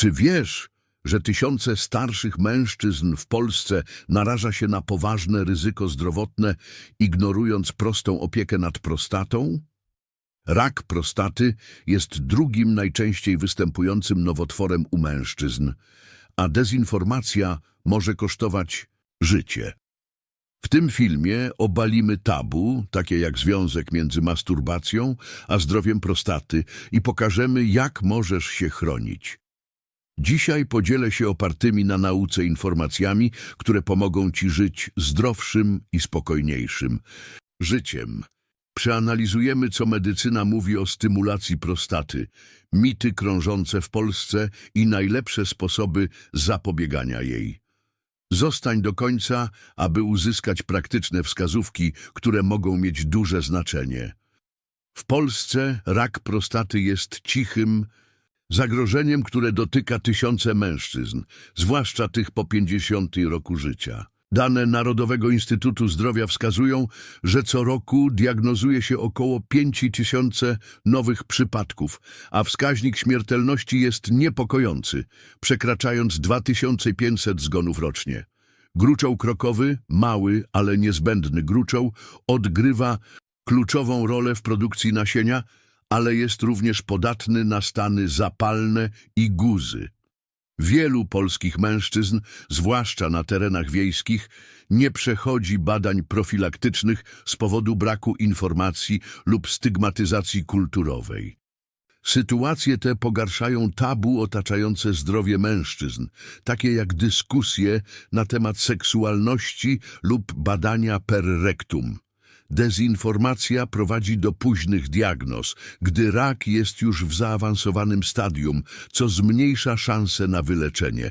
Czy wiesz, że tysiące starszych mężczyzn w Polsce naraża się na poważne ryzyko zdrowotne, ignorując prostą opiekę nad prostatą? Rak prostaty jest drugim najczęściej występującym nowotworem u mężczyzn, a dezinformacja może kosztować życie. W tym filmie obalimy tabu, takie jak związek między masturbacją a zdrowiem prostaty i pokażemy, jak możesz się chronić. Dzisiaj podzielę się opartymi na nauce informacjami, które pomogą Ci żyć zdrowszym i spokojniejszym życiem. Przeanalizujemy, co medycyna mówi o stymulacji prostaty, mity krążące w Polsce i najlepsze sposoby zapobiegania jej. Zostań do końca, aby uzyskać praktyczne wskazówki, które mogą mieć duże znaczenie. W Polsce rak prostaty jest cichym zagrożeniem, które dotyka tysiące mężczyzn, zwłaszcza tych po 50 roku życia. Dane Narodowego Instytutu Zdrowia wskazują, że co roku diagnozuje się około 5 tysiące nowych przypadków, a wskaźnik śmiertelności jest niepokojący, przekraczając 2500 zgonów rocznie. Gruczoł krokowy, mały, ale niezbędny gruczoł, odgrywa kluczową rolę w produkcji nasienia, ale jest również podatny na stany zapalne i guzy. Wielu polskich mężczyzn, zwłaszcza na terenach wiejskich, nie przechodzi badań profilaktycznych z powodu braku informacji lub stygmatyzacji kulturowej. Sytuacje te pogarszają tabu otaczające zdrowie mężczyzn, takie jak dyskusje na temat seksualności lub badania per rectum. Dezinformacja prowadzi do późnych diagnoz, gdy rak jest już w zaawansowanym stadium, co zmniejsza szanse na wyleczenie.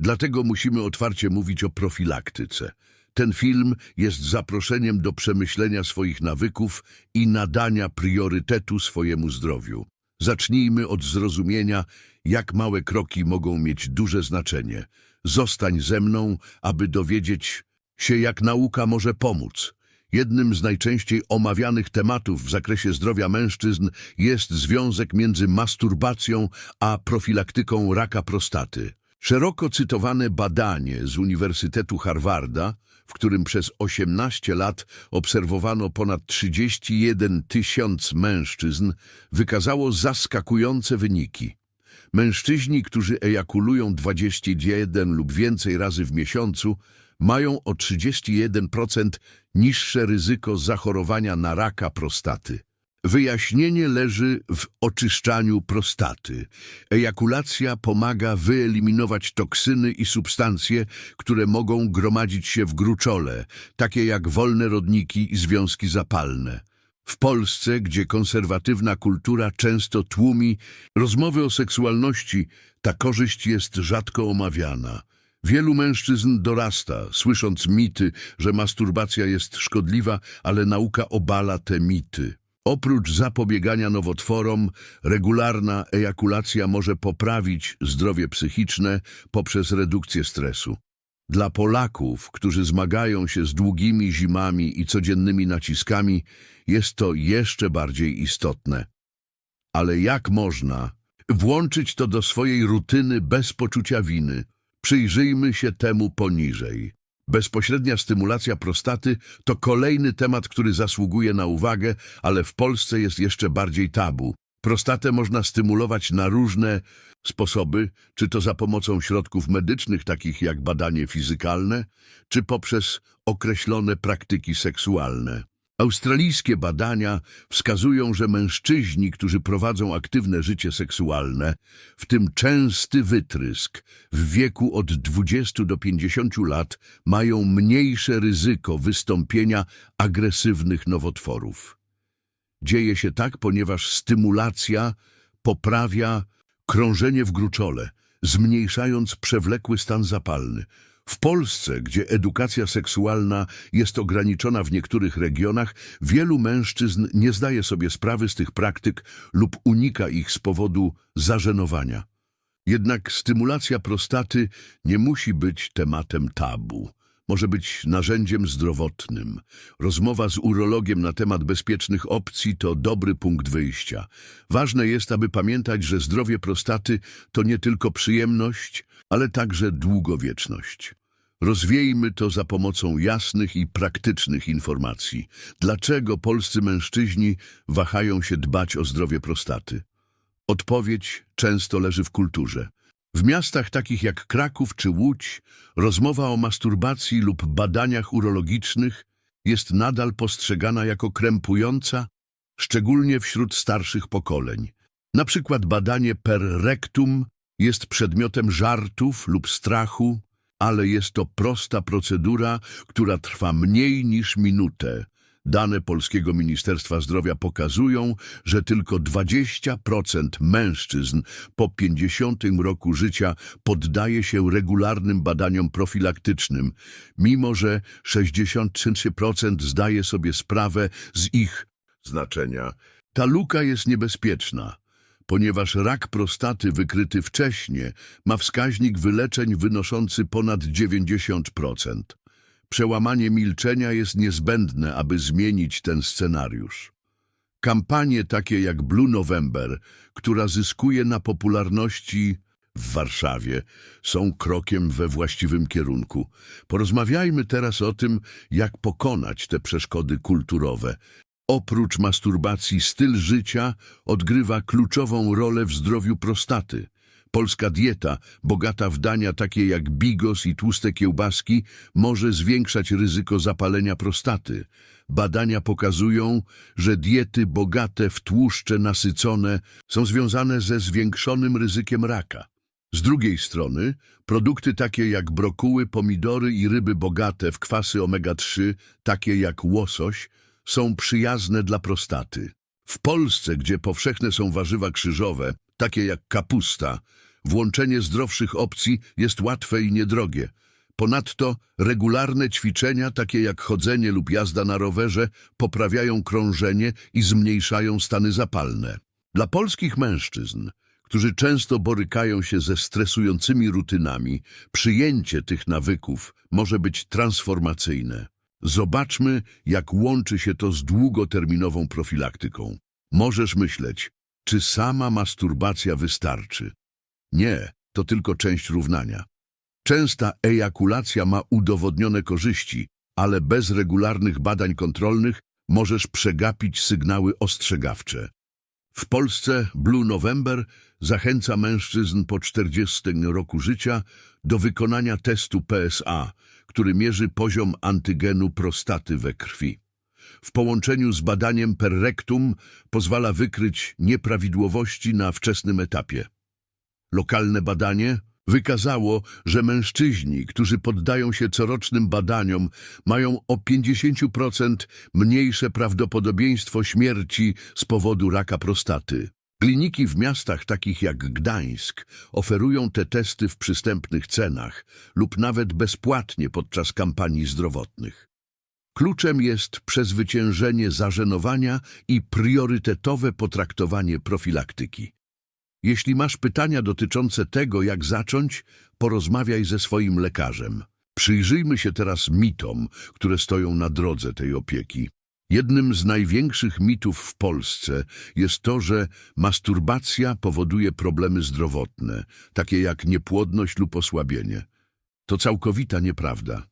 Dlatego musimy otwarcie mówić o profilaktyce. Ten film jest zaproszeniem do przemyślenia swoich nawyków i nadania priorytetu swojemu zdrowiu. Zacznijmy od zrozumienia, jak małe kroki mogą mieć duże znaczenie. Zostań ze mną, aby dowiedzieć się, jak nauka może pomóc. Jednym z najczęściej omawianych tematów w zakresie zdrowia mężczyzn jest związek między masturbacją a profilaktyką raka prostaty. Szeroko cytowane badanie z Uniwersytetu Harvarda, w którym przez 18 lat obserwowano ponad 31 tysiąc mężczyzn, wykazało zaskakujące wyniki. Mężczyźni, którzy ejakulują 21 lub więcej razy w miesiącu, mają o 31% niższe ryzyko zachorowania na raka prostaty. Wyjaśnienie leży w oczyszczaniu prostaty. Ejakulacja pomaga wyeliminować toksyny i substancje, które mogą gromadzić się w gruczole, takie jak wolne rodniki i związki zapalne. W Polsce, gdzie konserwatywna kultura często tłumi rozmowy o seksualności, ta korzyść jest rzadko omawiana. Wielu mężczyzn dorasta, słysząc mity, że masturbacja jest szkodliwa, ale nauka obala te mity. Oprócz zapobiegania nowotworom, regularna ejakulacja może poprawić zdrowie psychiczne poprzez redukcję stresu. Dla Polaków, którzy zmagają się z długimi zimami i codziennymi naciskami, jest to jeszcze bardziej istotne. Ale jak można włączyć to do swojej rutyny bez poczucia winy? Przyjrzyjmy się temu poniżej. Bezpośrednia stymulacja prostaty to kolejny temat, który zasługuje na uwagę, ale w Polsce jest jeszcze bardziej tabu. Prostatę można stymulować na różne sposoby, czy to za pomocą środków medycznych, takich jak badanie fizykalne, czy poprzez określone praktyki seksualne. Australijskie badania wskazują, że mężczyźni, którzy prowadzą aktywne życie seksualne, w tym częsty wytrysk, w wieku od 20 do 50 lat, mają mniejsze ryzyko wystąpienia agresywnych nowotworów. Dzieje się tak, ponieważ stymulacja poprawia krążenie w gruczole, zmniejszając przewlekły stan zapalny. W Polsce, gdzie edukacja seksualna jest ograniczona w niektórych regionach, wielu mężczyzn nie zdaje sobie sprawy z tych praktyk lub unika ich z powodu zażenowania. Jednak stymulacja prostaty nie musi być tematem tabu. może być narzędziem zdrowotnym. Rozmowa z urologiem na temat bezpiecznych opcji to dobry punkt wyjścia. Ważne jest, aby pamiętać, że zdrowie prostaty to nie tylko przyjemność, ale także długowieczność. Rozwiejmy to za pomocą jasnych i praktycznych informacji. Dlaczego polscy mężczyźni wahają się dbać o zdrowie prostaty? Odpowiedź często leży w kulturze. W miastach takich jak Kraków czy Łódź rozmowa o masturbacji lub badaniach urologicznych jest nadal postrzegana jako krępująca, szczególnie wśród starszych pokoleń. Na przykład badanie per rectum jest przedmiotem żartów lub strachu, ale jest to prosta procedura, która trwa mniej niż minutę. Dane Polskiego Ministerstwa Zdrowia pokazują, że tylko 20% mężczyzn po 50 roku życia poddaje się regularnym badaniom profilaktycznym, mimo że 63% zdaje sobie sprawę z ich znaczenia. Ta luka jest niebezpieczna, ponieważ rak prostaty wykryty wcześnie ma wskaźnik wyleczeń wynoszący ponad 90%. Przełamanie milczenia jest niezbędne, aby zmienić ten scenariusz. Kampanie takie jak Blue November, która zyskuje na popularności w Warszawie, są krokiem we właściwym kierunku. Porozmawiajmy teraz o tym, jak pokonać te przeszkody kulturowe. Oprócz masturbacji styl życia odgrywa kluczową rolę w zdrowiu prostaty. Polska dieta, bogata w dania takie jak bigos i tłuste kiełbaski, może zwiększać ryzyko zapalenia prostaty. Badania pokazują, że diety bogate w tłuszcze nasycone są związane ze zwiększonym ryzykiem raka. Z drugiej strony, produkty takie jak brokuły, pomidory i ryby bogate w kwasy omega-3, takie jak łosoś, są przyjazne dla prostaty. W Polsce, gdzie powszechne są warzywa krzyżowe, takie jak kapusta, włączenie zdrowszych opcji jest łatwe i niedrogie. Ponadto regularne ćwiczenia, takie jak chodzenie lub jazda na rowerze, poprawiają krążenie i zmniejszają stany zapalne. Dla polskich mężczyzn, którzy często borykają się ze stresującymi rutynami, przyjęcie tych nawyków może być transformacyjne. Zobaczmy, jak łączy się to z długoterminową profilaktyką. Możesz myśleć, czy sama masturbacja wystarczy? Nie, to tylko część równania. Częsta ejakulacja ma udowodnione korzyści, ale bez regularnych badań kontrolnych możesz przegapić sygnały ostrzegawcze. W Polsce Blue November zachęca mężczyzn po 40 roku życia do wykonania testu PSA, który mierzy poziom antygenu prostaty we krwi. W połączeniu z badaniem per rectum pozwala wykryć nieprawidłowości na wczesnym etapie. Lokalne badanie wykazało, że mężczyźni, którzy poddają się corocznym badaniom, mają o 50% mniejsze prawdopodobieństwo śmierci z powodu raka prostaty. Kliniki w miastach takich jak Gdańsk oferują te testy w przystępnych cenach lub nawet bezpłatnie podczas kampanii zdrowotnych. Kluczem jest przezwyciężenie zażenowania i priorytetowe potraktowanie profilaktyki. Jeśli masz pytania dotyczące tego, jak zacząć, porozmawiaj ze swoim lekarzem. Przyjrzyjmy się teraz mitom, które stoją na drodze tej opieki. Jednym z największych mitów w Polsce jest to, że masturbacja powoduje problemy zdrowotne, takie jak niepłodność lub osłabienie. To całkowita nieprawda.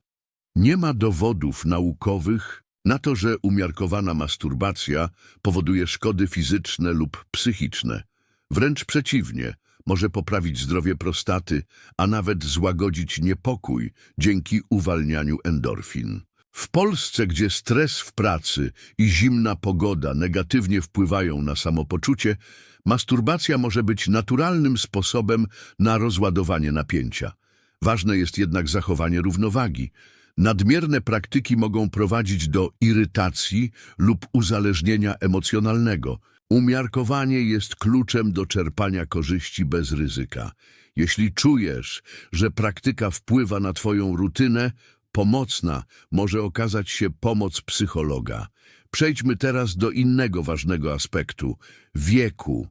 Nie ma dowodów naukowych na to, że umiarkowana masturbacja powoduje szkody fizyczne lub psychiczne. Wręcz przeciwnie, może poprawić zdrowie prostaty, a nawet złagodzić niepokój dzięki uwalnianiu endorfin. W Polsce, gdzie stres w pracy i zimna pogoda negatywnie wpływają na samopoczucie, masturbacja może być naturalnym sposobem na rozładowanie napięcia. Ważne jest jednak zachowanie równowagi. Nadmierne praktyki mogą prowadzić do irytacji lub uzależnienia emocjonalnego. Umiarkowanie jest kluczem do czerpania korzyści bez ryzyka. Jeśli czujesz, że praktyka wpływa na Twoją rutynę, pomocna może okazać się pomoc psychologa. Przejdźmy teraz do innego ważnego aspektu wieku.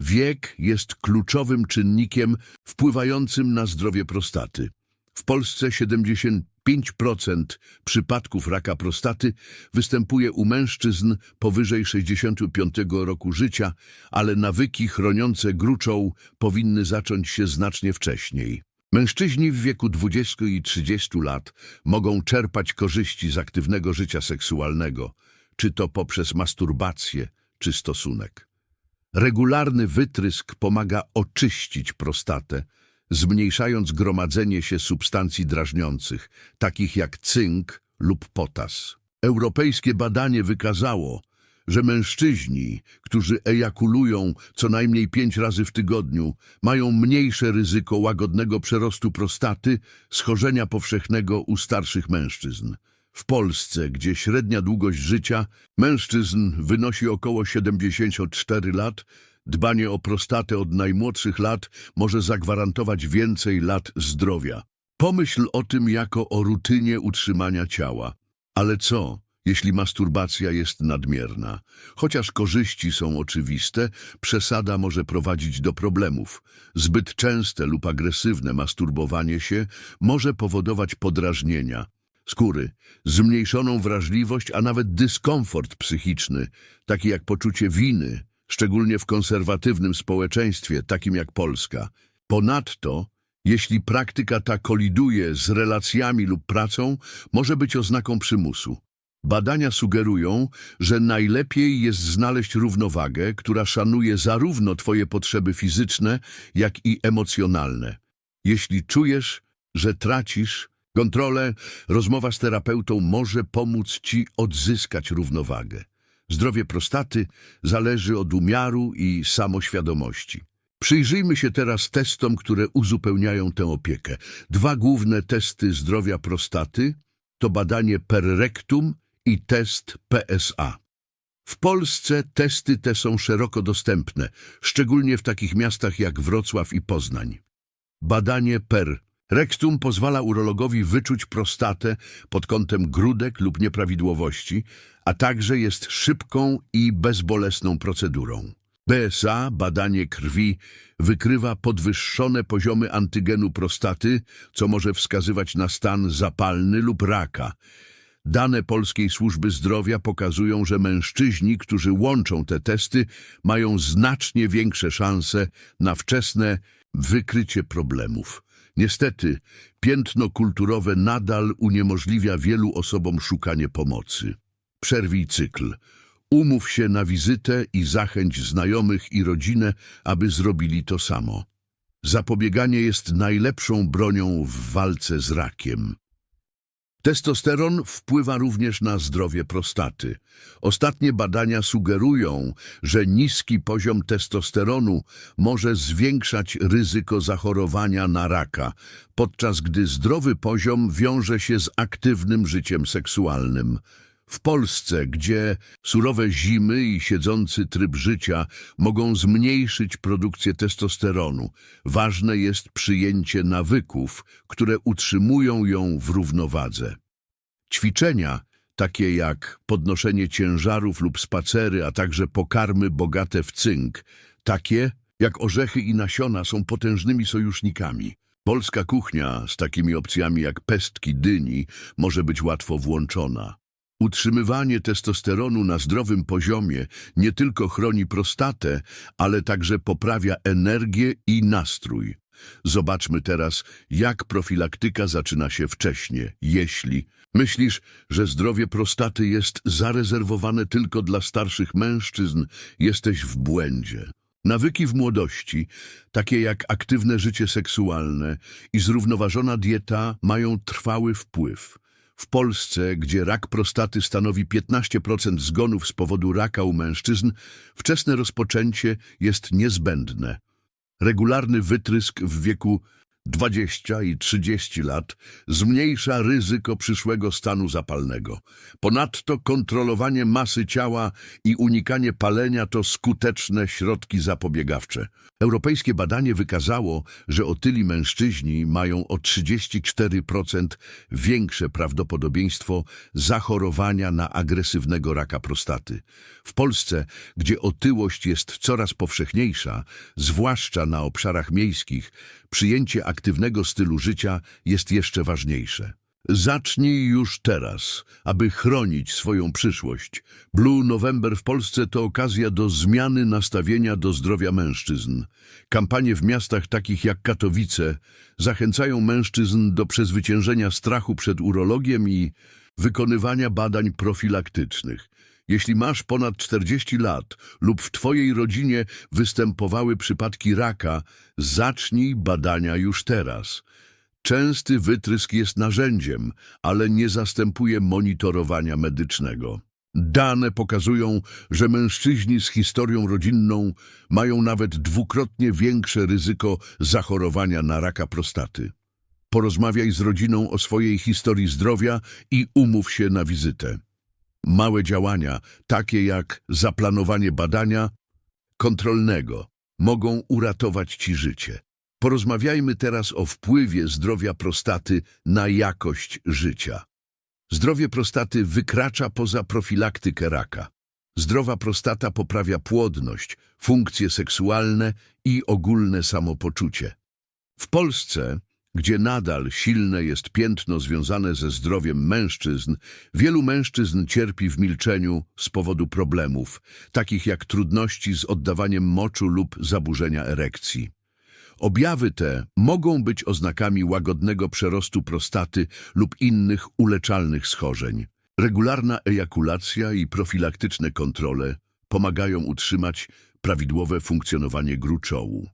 Wiek jest kluczowym czynnikiem wpływającym na zdrowie prostaty. W Polsce 5% przypadków raka prostaty występuje u mężczyzn powyżej 65 roku życia, ale nawyki chroniące gruczoł powinny zacząć się znacznie wcześniej. Mężczyźni w wieku 20 i 30 lat mogą czerpać korzyści z aktywnego życia seksualnego, czy to poprzez masturbację, czy stosunek. Regularny wytrysk pomaga oczyścić prostatę, zmniejszając gromadzenie się substancji drażniących, takich jak cynk lub potas. Europejskie badanie wykazało, że mężczyźni, którzy ejakulują co najmniej pięć razy w tygodniu, mają mniejsze ryzyko łagodnego przerostu prostaty, schorzenia powszechnego u starszych mężczyzn. W Polsce, gdzie średnia długość życia mężczyzn wynosi około 74 lat, dbanie o prostatę od najmłodszych lat może zagwarantować więcej lat zdrowia. Pomyśl o tym jako o rutynie utrzymania ciała. Ale co, jeśli masturbacja jest nadmierna? Chociaż korzyści są oczywiste, przesada może prowadzić do problemów. Zbyt częste lub agresywne masturbowanie się może powodować podrażnienia skóry, zmniejszoną wrażliwość, a nawet dyskomfort psychiczny, taki jak poczucie winy, szczególnie w konserwatywnym społeczeństwie, takim jak Polska. Ponadto, jeśli praktyka ta koliduje z relacjami lub pracą, może być oznaką przymusu. Badania sugerują, że najlepiej jest znaleźć równowagę, która szanuje zarówno Twoje potrzeby fizyczne, jak i emocjonalne. Jeśli czujesz, że tracisz kontrolę, rozmowa z terapeutą może pomóc Ci odzyskać równowagę. Zdrowie prostaty zależy od umiaru i samoświadomości. Przyjrzyjmy się teraz testom, które uzupełniają tę opiekę. Dwa główne testy zdrowia prostaty to badanie per rectum i test PSA. W Polsce testy te są szeroko dostępne, szczególnie w takich miastach jak Wrocław i Poznań. Badanie per rectum pozwala urologowi wyczuć prostatę pod kątem grudek lub nieprawidłowości, a także jest szybką i bezbolesną procedurą. PSA, badanie krwi, wykrywa podwyższone poziomy antygenu prostaty, co może wskazywać na stan zapalny lub raka. Dane Polskiej Służby Zdrowia pokazują, że mężczyźni, którzy łączą te testy, mają znacznie większe szanse na wczesne wykrycie problemów. Niestety, piętno kulturowe nadal uniemożliwia wielu osobom szukanie pomocy. Przerwij cykl. Umów się na wizytę i zachęć znajomych i rodzinę, aby zrobili to samo. Zapobieganie jest najlepszą bronią w walce z rakiem. Testosteron wpływa również na zdrowie prostaty. Ostatnie badania sugerują, że niski poziom testosteronu może zwiększać ryzyko zachorowania na raka, podczas gdy zdrowy poziom wiąże się z aktywnym życiem seksualnym. W Polsce, gdzie surowe zimy i siedzący tryb życia mogą zmniejszyć produkcję testosteronu, ważne jest przyjęcie nawyków, które utrzymują ją w równowadze. Ćwiczenia, takie jak podnoszenie ciężarów lub spacery, a także pokarmy bogate w cynk, takie jak orzechy i nasiona są potężnymi sojusznikami. Polska kuchnia z takimi opcjami jak pestki dyni może być łatwo włączona. Utrzymywanie testosteronu na zdrowym poziomie nie tylko chroni prostatę, ale także poprawia energię i nastrój. Zobaczmy teraz, jak profilaktyka zaczyna się wcześnie, jeśli myślisz, że zdrowie prostaty jest zarezerwowane tylko dla starszych mężczyzn, jesteś w błędzie. Nawyki w młodości, takie jak aktywne życie seksualne i zrównoważona dieta, mają trwały wpływ. W Polsce, gdzie rak prostaty stanowi 15% zgonów z powodu raka u mężczyzn, wczesne rozpoczęcie jest niezbędne. Regularny wytrysk w wieku 20 i 30 lat zmniejsza ryzyko przyszłego stanu zapalnego. Ponadto kontrolowanie masy ciała i unikanie palenia to skuteczne środki zapobiegawcze. Europejskie badanie wykazało, że otyli mężczyźni mają o 34% większe prawdopodobieństwo zachorowania na agresywnego raka prostaty. W Polsce, gdzie otyłość jest coraz powszechniejsza, zwłaszcza na obszarach miejskich, przyjęcie aktywnego stylu życia jest jeszcze ważniejsze. Zacznij już teraz, aby chronić swoją przyszłość. Blue November w Polsce to okazja do zmiany nastawienia do zdrowia mężczyzn. Kampanie w miastach takich jak Katowice zachęcają mężczyzn do przezwyciężenia strachu przed urologiem i wykonywania badań profilaktycznych. Jeśli masz ponad 40 lat lub w Twojej rodzinie występowały przypadki raka, zacznij badania już teraz. Częsty wytrysk jest narzędziem, ale nie zastępuje monitorowania medycznego. Dane pokazują, że mężczyźni z historią rodzinną mają nawet dwukrotnie większe ryzyko zachorowania na raka prostaty. Porozmawiaj z rodziną o swojej historii zdrowia i umów się na wizytę. Małe działania, takie jak zaplanowanie badania kontrolnego, mogą uratować Ci życie. Porozmawiajmy teraz o wpływie zdrowia prostaty na jakość życia. Zdrowie prostaty wykracza poza profilaktykę raka. Zdrowa prostata poprawia płodność, funkcje seksualne i ogólne samopoczucie. W Polsce, gdzie nadal silne jest piętno związane ze zdrowiem mężczyzn, wielu mężczyzn cierpi w milczeniu z powodu problemów, takich jak trudności z oddawaniem moczu lub zaburzenia erekcji. Objawy te mogą być oznakami łagodnego przerostu prostaty lub innych uleczalnych schorzeń. Regularna ejakulacja i profilaktyczne kontrole pomagają utrzymać prawidłowe funkcjonowanie gruczołu.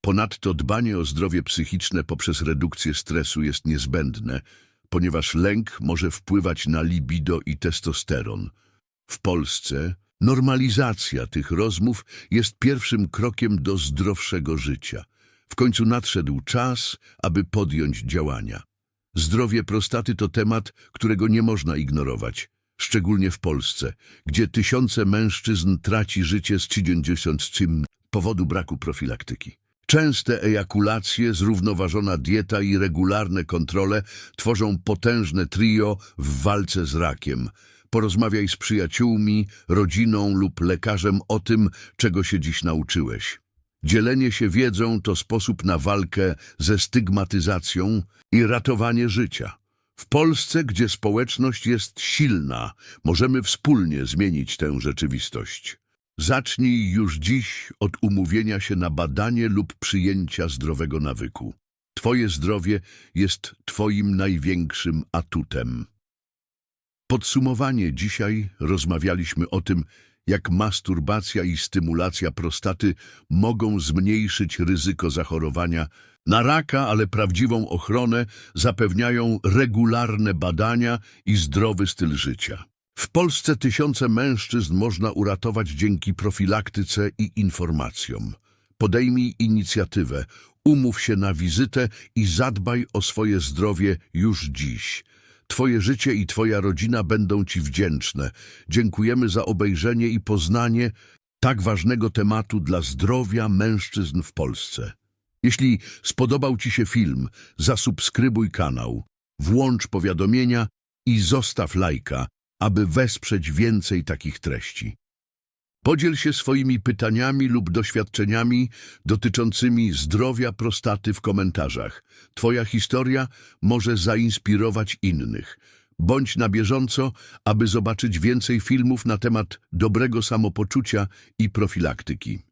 Ponadto dbanie o zdrowie psychiczne poprzez redukcję stresu jest niezbędne, ponieważ lęk może wpływać na libido i testosteron. W Polsce normalizacja tych rozmów jest pierwszym krokiem do zdrowszego życia. W końcu nadszedł czas, aby podjąć działania. Zdrowie prostaty to temat, którego nie można ignorować, szczególnie w Polsce, gdzie tysiące mężczyzn traci życie z 30 z powodu braku profilaktyki. Częste ejakulacje, zrównoważona dieta i regularne kontrole tworzą potężne trio w walce z rakiem. Porozmawiaj z przyjaciółmi, rodziną lub lekarzem o tym, czego się dziś nauczyłeś. Dzielenie się wiedzą to sposób na walkę ze stygmatyzacją i ratowanie życia. W Polsce, gdzie społeczność jest silna, możemy wspólnie zmienić tę rzeczywistość. Zacznij już dziś od umówienia się na badanie lub przyjęcia zdrowego nawyku. Twoje zdrowie jest Twoim największym atutem. Podsumowanie dzisiaj rozmawialiśmy o tym, jak masturbacja i stymulacja prostaty mogą zmniejszyć ryzyko zachorowania na raka, ale prawdziwą ochronę zapewniają regularne badania i zdrowy styl życia. W Polsce tysiące mężczyzn można uratować dzięki profilaktyce i informacjom. Podejmij inicjatywę, umów się na wizytę i zadbaj o swoje zdrowie już dziś. Twoje życie i Twoja rodzina będą Ci wdzięczne. Dziękujemy za obejrzenie i poznanie tak ważnego tematu dla zdrowia mężczyzn w Polsce. Jeśli spodobał Ci się film, zasubskrybuj kanał, włącz powiadomienia i zostaw lajka, aby wesprzeć więcej takich treści. Podziel się swoimi pytaniami lub doświadczeniami dotyczącymi zdrowia prostaty w komentarzach. Twoja historia może zainspirować innych. Bądź na bieżąco, aby zobaczyć więcej filmów na temat dobrego samopoczucia i profilaktyki.